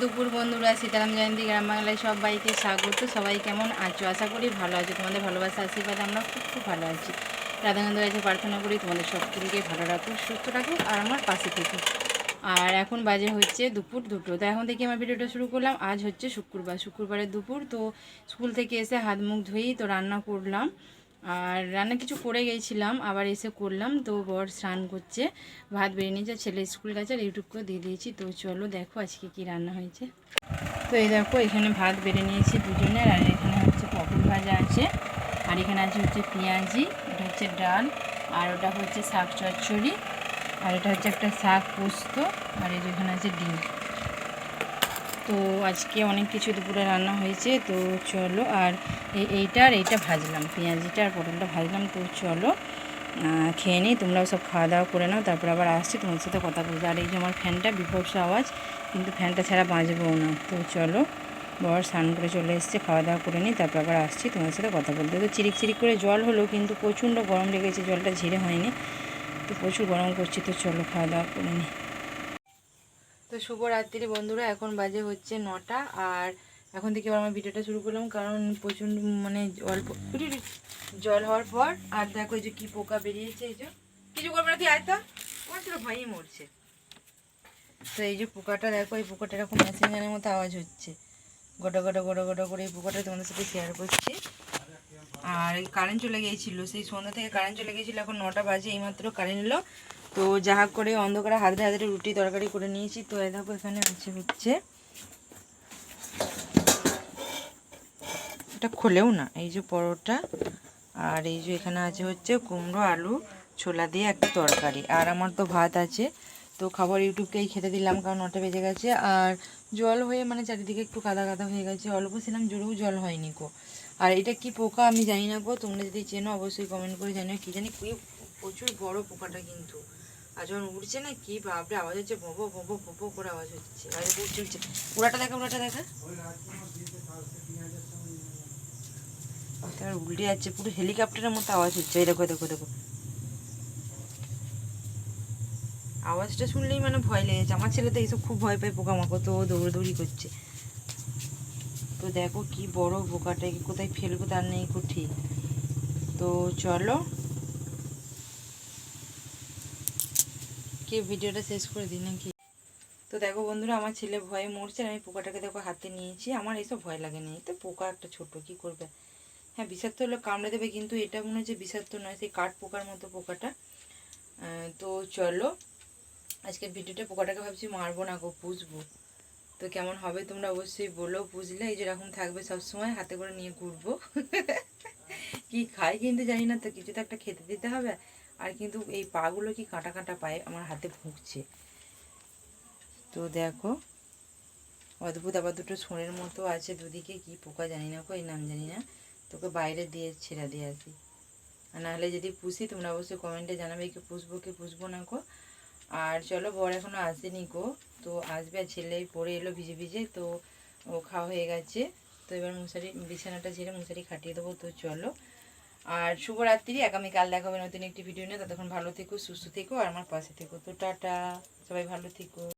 দুপুর বন্ধুরা, সীতারাম জয়ন্তী, গ্রাম বাংলায় সব বাড়িতে স্বাগত। সবাই কেমন আছো? আশা করি ভালো আছো। তোমাদের ভালোবাসা, আশীর্বাদ, আমরা খুব খুব ভালো আছি। রাধাকান্ত কাছে প্রার্থনা করি তোমাদের সকলকে ভালো রাখো সুস্থ রাখো আর আমার পাশে থেকো। আর এখন বাজে হচ্ছে দুপুর দুটো। তো এখন থেকে আমার ভিডিওটা শুরু করলাম। আজ হচ্ছে শুক্রবার। শুক্রবারের দুপুর, তো স্কুল থেকে এসে হাত মুখ ধুয়েই তো রান্না করলাম। আর রান্না কিছু করে গেছিলাম, আবার এসে করলাম। তো বর স্নান করছে, ভাত বেরিয়ে নিয়েছে, ছেলে স্কুল গেছে, আর ইউটিউব করে দিয়ে দিয়েছি। তো চলো দেখো আজকে কি রান্না হয়েছে। তো এই দেখো, এখানে ভাত বেড়ে নিয়েছি দুজনের আর এখানে হচ্ছে পটল ভাজা আছে। আর এখানে আছে হচ্ছে পেঁয়াজি, এটা হচ্ছে ডাল, আর ওটা হচ্ছে শাক চচ্চড়ি, আর এটা হচ্ছে একটা শাক পোস্ত, আর এখানে আছে ডিম। তো আজকে অনেক কিছু দুপুরে রান্না হয়েছে, তো চলো আর এই এইটা আর এইটা ভাজলাম, পেঁয়াজিটা আর পটলটা ভাজলাম, তো চলো খেয়ে নিই, তোমরাও সব খাওয়া দাওয়া করে নাও, তারপর আবার আসছি তোমার সাথে কথা বলব আর এই যে আমার ফ্যানটা বিভৎস আওয়াজ, কিন্তু ফ্যানটা ছাড়া বাঁচবও না, তো চলো, বর স্নান করে চলে এসছে, খাওয়া দাওয়া করে নিই তারপর আবার আসছি তোমার সাথে কথা বলতে। তো চিরিক চিরিক করে জল হলো, কিন্তু প্রচণ্ড গরম লেগেছে, জলটা ঝিরে হয়নি, তো প্রচুর গরম করছি, তো চলো খাওয়া দাওয়া করে নিই। তো শুভ শুভরাত্রি বন্ধুরা, এখন বাজে হচ্ছে নটা আর এখন থেকে আমার ভিডিওটা শুরু করলাম কারণ প্রচণ্ড মানে অল্প জল হওয়ার পর আর দেখো যে কি পোকা বেরিয়েছে, এই যে কিছু করবে না তুই আয় তো ভয়ই মরছে। তো এই যে পোকাটা দেখো, এই পোকাটা এরকম মেশিন গানের মতো আওয়াজ হচ্ছে। গোটা গোটা গোটা গোটা করে এই পোকাটা তোমাদের সাথে শেয়ার করছি। আর কারেন্ট চলে গিয়েছিল, সেই সন্ধ্যা থেকে কারেন্ট চলে গিয়েছিল, এখন নটা বাজে এইমাত্র কারেন্ট এলো। তো যা হোক করে অন্ধকারে হাতে হাতে রুটি তরকারি করে নিয়েছি। তো এই দেখো এখানে আছে হচ্ছে। এটা খোলেও না, এই যে পরোটা আর এই যে এখানে আছে হচ্ছে কুমড়ো, আলু, ছোলা দিয়ে একটা তরকারি। আর আমার তো ভাত আছে, তো খাবার ইউটিউবকেই খেতে দিলাম কারণ নটা বেজে গেছে। আর জল হয়ে মানে চারিদিকে একটু কাদা কাদা হয়ে গেছে, অল্প ছিলাম, জোরেও জল হয়নি কো আর এটা কি পোকা আমি জানি না গো, তোমরা যদি চেনো অবশ্যই কমেন্ট করে জানিও, কি জানি প্রচুর বড় পোকাটা কিন্তু। আর যখন উঠছে না, কি বাপরে আওয়াজ হচ্ছে ভোবো ভোবো ভোবো করে আওয়াজ হচ্ছে। আর উঠছে উঠছে উড়াটা দেখা উড়াটা দেখা। তার উল্টে যাচ্ছে, পুরো হেলিকপ্টারের মতো আওয়াজ হচ্ছে। এই দেখো দেখো দেখো। আওয়াজটা শুনলেই মানে ভয় লেগেছে আমার ছেলে তো এইসব খুব ভয় পায় পোকামাকড়, তো দৌড়দৌড়ি করছে। তো দেখো কি বড় পোকাটাকে কোথায় ফেলব তার নেই ঠিক। তো চলো কি ভিডিওটা শেষ করে দিই নাকি? তো দেখো বন্ধুরা, আমার ছেলে ভয়ে মরছে আমি পোকাটাকে দেখো হাতে নিয়েছি। আমার এইসব ভয় লাগে না তো পোকা একটা ছোট, কি করবে? হ্যাঁ বিষাক্ত হলে কামড়ে দেবে, কিন্তু এটা মনে হচ্ছে বিষাক্ত নয়, সেই কাঠ পোকার মতো পোকাটা। তো চলো, আজকের ভিডিওটা পোকাটাকে ভাবছি মারবো না গো, পুষবো। তো কেমন হবে তোমরা অবশ্যই বলো বুঝলে এই যেরকম থাকবে সবসময়, হাতে করে নিয়ে ঘুরবো। কি খাই কিন্তু জানি না, তো কিছু তো একটা খেতে দিতে হবে। আর কিন্তু এই পাগুলো কি কাঁটা কাঁটা পায়ে আমার হাতে ভুগছে। তো দেখো, অদ্ভুত, আবার দুটো সোনের মতো আছে, দুদিকে কি পোকা জানি না কো এই নাম জানি না। তোকে বাইরে দিয়ে, ছেড়ে দিয়ে আসি। আর নাহলে যদি পুষি, তোমরা অবশ্যই কমেন্টে জানাবে কি পুষবো কি পুষবো না কো। আর চলো, বর এখনও আসেনি গো তো আসবে, আর ছেলে পড়ে এলো ভিজে ভিজে, তো ও খাওয়া হয়ে গেছে। তো এবার মশারি, বিছানাটা ছেড়ে মশারি খাটিয়ে দেবো, তো চলো। আর শুভরাত্রি, আগামীকাল দেখা হবে নতুন একটি ভিডিও নিয়ে। ততক্ষণ ভালো থেকো, সুস্থ থেকো, আর আমার পাশে থেকো। তো টাটা, সবাই ভালো থেকো।